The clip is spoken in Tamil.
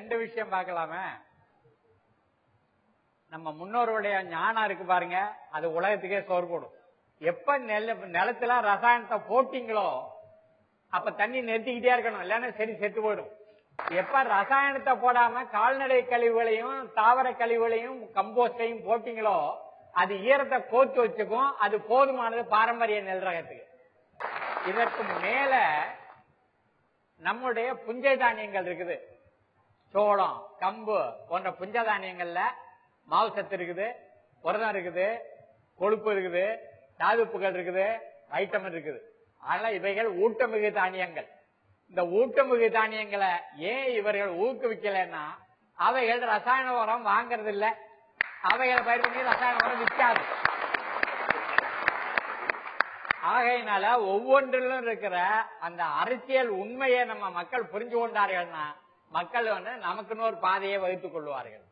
ரெண்டு விஷயம் பார்க்கலாமே. நம்ம முன்னோருடைய ஞானம் இருக்கு பாருங்க அது உலகத்துக்கே சோறு போடும். எப்ப நெல் நிலத்துல ரசாயனத்தை போட்டீங்களோ அப்ப தண்ணி நிறுத்திக்கிட்டே இருக்கணும் இல்லைன்னா செடி செத்து போயிடும். எப்ப ரசாயனத்தை போடாம கால்நடை கழிவுகளையும் தாவர கழிவுகளையும் கம்போஸ்டையும் போட்டீங்களோ அது ஈரத்தை கோத்து வச்சுக்கும் அது போதுமானது பாரம்பரிய நெல் ரகத்துக்கு. இதற்கு மேல நம்முடைய புஞ்சை தானியங்கள் இருக்குது. சோளம் கம்பு போன்ற புஞ்ச தானியங்கள்ல இருக்குது புரதம் இருக்குது கொழுப்பு இருக்குது தாதுப்புகள் இருக்குது வைட்டமின் இருக்குது. அதனால இவைகள் ஊட்டமிகு தானியங்கள். இந்த ஊட்டமிகு தானியங்களை ஏன் இவர்கள் ஊக்குவிக்கலைன்னா அவைகள் ரசாயன உரம் வாங்கறது இல்ல அவைகளை பயிர் பண்ணி ரசாயன உரம் விற்காது. ஆகையினால ஒவ்வொன்றிலும் இருக்கிற அந்த அரசியல் உண்மையை நம்ம மக்கள் புரிஞ்சு கொண்டார்கள்னா மக்கள் வந்து நமக்குன்னு ஒரு பாதையை வகுத்துக் கொள்வார்கள்.